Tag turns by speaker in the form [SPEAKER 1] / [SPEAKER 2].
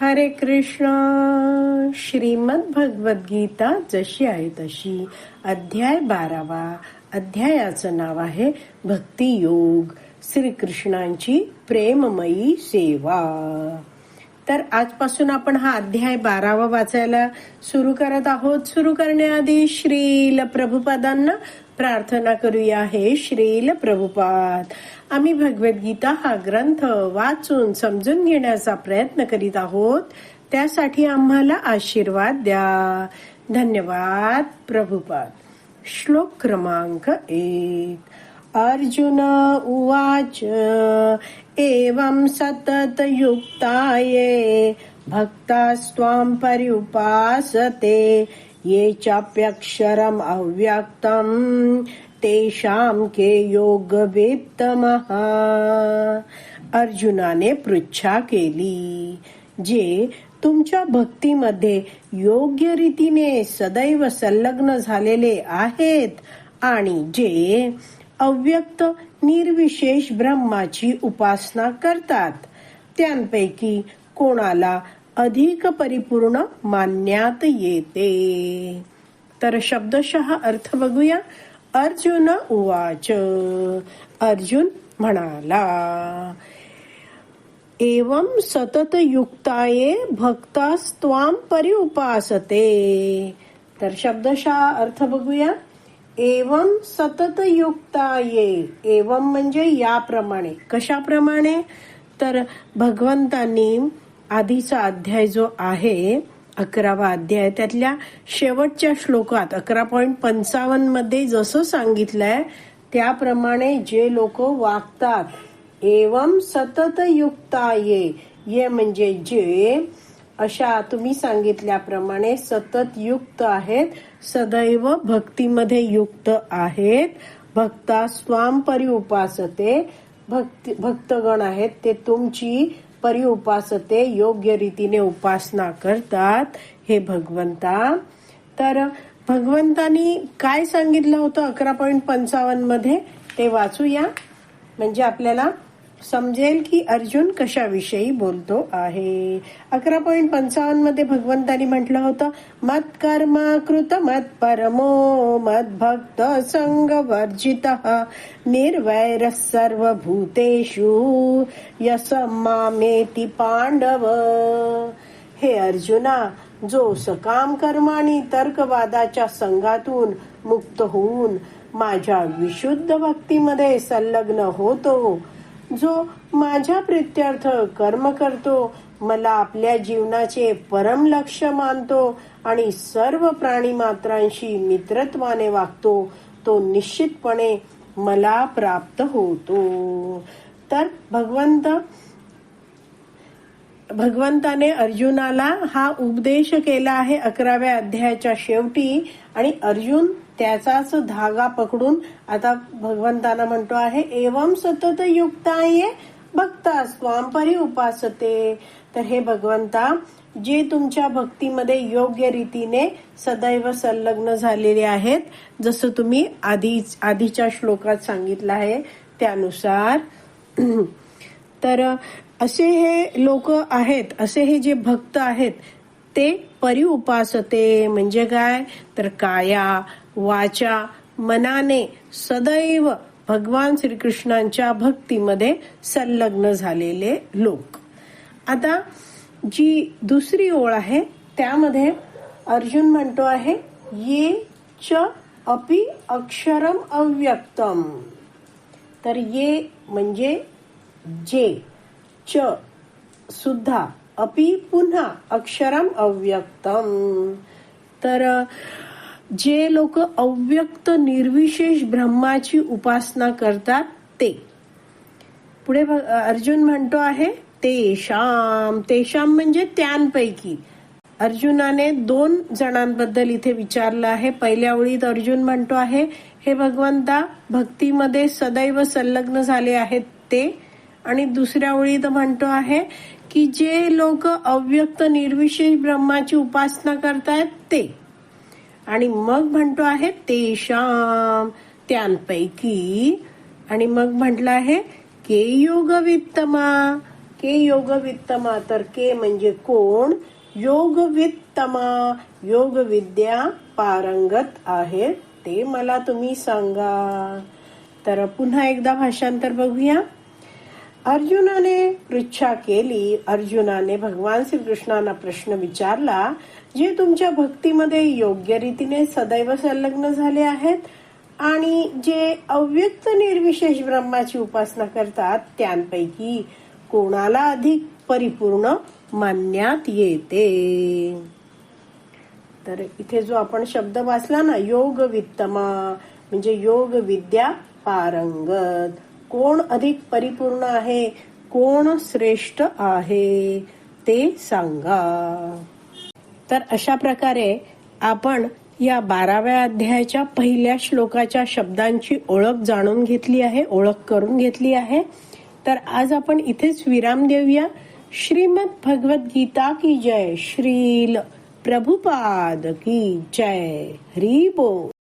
[SPEAKER 1] हरे कृष्ण। श्रीमद भगवत गीता जशी आहे तशी. अध्याय बारावा. अध्यायाचं नाव आहे भक्ती योग श्रीकृष्णांची प्रेममयी सेवा. तर आजपासून आपण हा अध्याय बारावा वाचायला सुरू करत आहोत. सुरू करण्याआधी श्रील प्रभुपादांना प्रार्थना करूया. हे श्रील प्रभुपाद आम्ही भगवद्गीता हा ग्रंथ वाचून समजून घेण्याचा प्रयत्न करीत आहोत. त्यासाठी आम्हाला आशीर्वाद द्या. धन्यवाद प्रभुपाद. श्लोक क्रमांक एक. अर्जुन उवाच एवं सतत युक्ताये भक्तास्त्वां पर्युपासते ये चाप्यक्षरम् अव्यक्तम्. तेषां के योगवेत्तमः। अर्जुनाने पृच्छा केली जे तुमच्या भक्तीमध्ये योग्य रीतीने सदैव संलग्न झालेले आहेत आणि जे अव्यक्त निर्विशेष ब्रह्माची उपासना करतात त्यांपैकी कोणाला अधिक परिपूर्ण मानण्यात येते. तर शब्दशः अर्थ बघूया. अर्जुन उवाच. अर्जुन म्हणाला एवं सतत युक्ताये भक्तास्त्वाम परिउपासते. तर शब्दशा अर्थ बघूया. एवं सतत युक्ताये एवं म्हणजे याप्रमाणे. कशाप्रमाणे? तर भगवंतांनी आधीचा अध्याय जो आहे अकरावा अध्याय. त्यातल्या शेवटच्या श्लोकात अकरा पॉईंट पंचावन्नमध्ये जसं सांगितलंय त्याप्रमाणे जे लोक वागतात एवं सतत युक्ता ये ये म्हणजे जे अशा तुम्ही सांगितल्याप्रमाणे सतत युक्त आहेत सदैव भक्तीमध्ये युक्त आहेत. भक्ता स्वाम परिउपासते. भक्ती भक्तगण आहेत ते तुमची परिउपासते योग्य रीतीने उपासना करतात. हे भगवंता. तर भगवंतानी काय सांगितलं होतं अकरा पॉईंट पंचावन्नमध्ये? ते वाचूया. म्हणजे आपल्याला समजेल की अर्जुन कशाविषयी बोलतो आहे. अकरा पॉइंट पंचावन्नमध्ये भगवंतानी म्हटलं होतं मत कर्म कृत मत परमो मत भक्त संग वर्जित निर्वैर सर्वभूतेषु यस मामेती पांडव. हे अर्जुना जो सकाम कर्म आणि तर्कवादाच्या संघातून मुक्त होऊन माझ्या विशुद्ध भक्तीमध्ये संलग्न होतो जो माझ्या प्रित्यर्थ कर्म करतो मला आपल्या जीवनाचे परम लक्ष मानतो आणि सर्व प्राणी मात्रांशी मित्रत्वाने वागतो तो निश्चितपणे मला प्राप्त होतो. तर भगवंत भगवंताने अर्जुनाला हा उपदेश केला आहे अकराव्या अध्यायाच्या शेवटी आणि अर्जुन त्याचाच धागा पकडून आता भगवंताना म्हणतो आहे एवम सतत युक्त आहे भक्ता स्वांपरी उपासते. तर हे भगवंता जे तुमच्या भक्तीमध्ये योग्य रीतीने सदैव संलग्न झालेले आहेत जसं तुम्ही आधी आधीच्या श्लोकात सांगितलं आहे त्यानुसार. तर असे हे लोक आहेत असे हे जे भक्त आहेत ते परिउपासते म्हणजे काय? तर काया वाचा मनाने सदैव भगवान श्रीकृष्णांच्या भक्तीमध्ये संलग्न झालेले लोक. आता जी दुसरी ओळ आहे त्यामध्ये अर्जुन म्हणतो आहे ये च अपि अक्षरम अव्यक्तम. तर ये म्हणजे जे च सुद्धा अपि पुन्हा अक्षरम अव्यक्तम. तर जे लोक अव्यक्त निर्विशेष ब्रह्माची उपासना करतात ते. पुढे अर्जुन म्हणतो आहे तेशाम तेशाम म्हणजे त्यांपैकी. अर्जुनाने दोन जणांबद्दल इथे विचारलं आहे. पहिल्या ओळीत अर्जुन म्हणतो आहे हे भगवंता भक्तीमध्ये सदैव संलग्न झाले आहेत ते. आणि दुसऱ्या ओळीत म्हणतो आहे की जे लोक अव्यक्त निर्विशेष ब्रह्माची उपासना करतायत ते. आणि मग म्हणतो आहे तेशाम त्यांपैकी. आणि मग म्हटलं आहे के योग वित्तमा के योग वित्तमा तर के म्हणजे कोण? योगवित्तमा. योग विद्या पारंगत आहे ते मला तुम्ही सांगा. तर पुन्हा एकदा भाषांतर बघूया. अर्जुनाने पृच्छा केली. अर्जुनाने भगवान श्रीकृष्णांना प्रश्न विचारला जे तुमच्या भक्तीमध्ये योग्य रीतीने सदैव संलग्न झाले आहेत आणि जे अव्यक्त निर्विशेष ब्रह्माची उपासना करतात त्यांपैकी कोणाला अधिक परिपूर्ण मानण्यात येते? तर इथे जो आपण शब्द वाचला ना योग वित्तमा म्हणजे योग विद्या पारंगत. कोण अधिक परिपूर्ण आहे? कोण श्रेष्ठ आहे? ते सांगा. तर अशा प्रकारे आपण या बाराव्या अध्यायाच्या पहिल्या श्लोकाच्या शब्दांची ओळख जाणून घेतली आहे ओळख करून घेतली आहे. तर आज आपण इथेच विराम देऊया. श्रीमद भगवत गीता की जय. श्रील प्रभुपाद की जय. हरी बोल.